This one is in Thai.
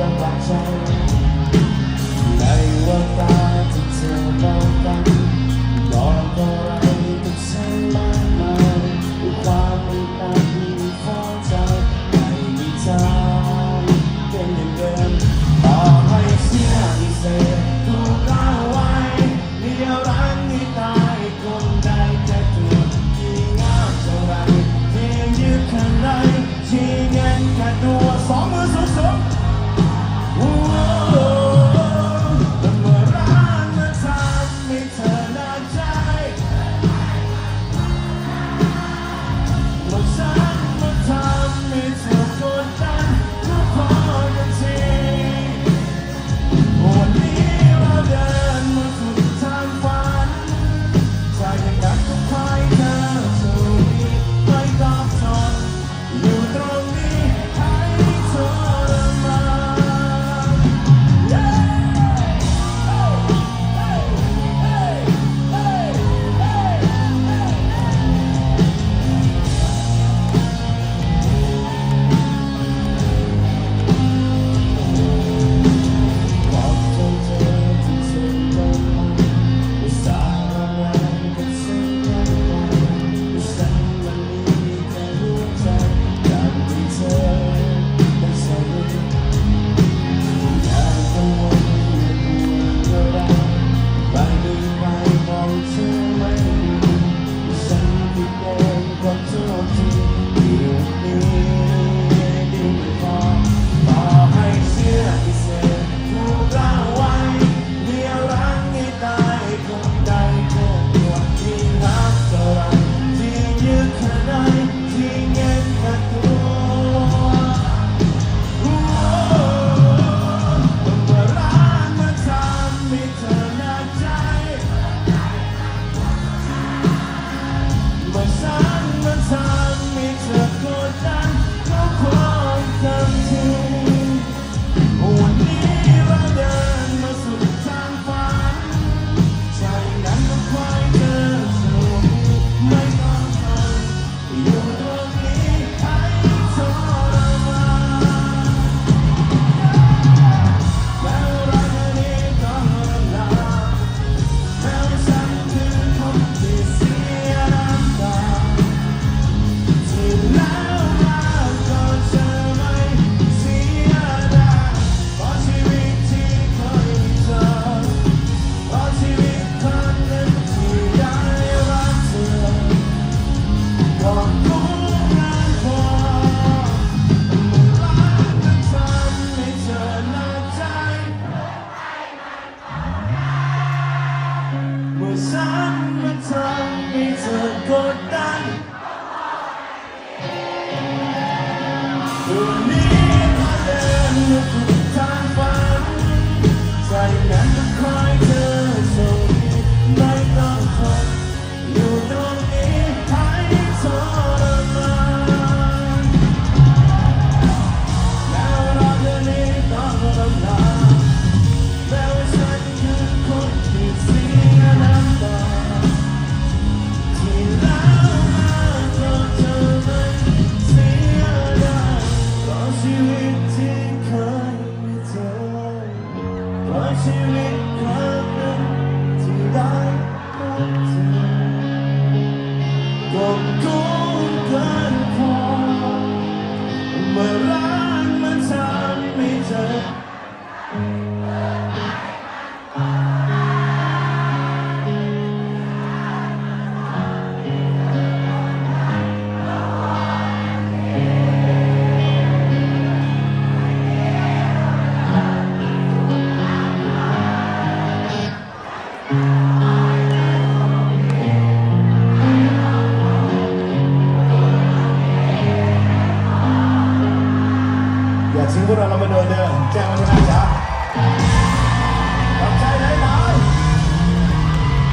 ลำบากใจในว่าตาที่เธอมองกันบอกอะไรกับฉันมากมายด้วยความอึดอัดที่ฟ้องใจไม่มีทางเป็นอย่างเดิมต่อให้เสียที่เศษถูกเละไว้เดียวรังให้ตายคนใดจะถูกที่งามเท่าไรที่ยืดข้างในที่เงินแค่ตัวสองมือสูง Oh. ฉันมันทำให้เธอกดดัน พวกเราเรามาเดินเดินแจ้งวัฒนะจ๊ะ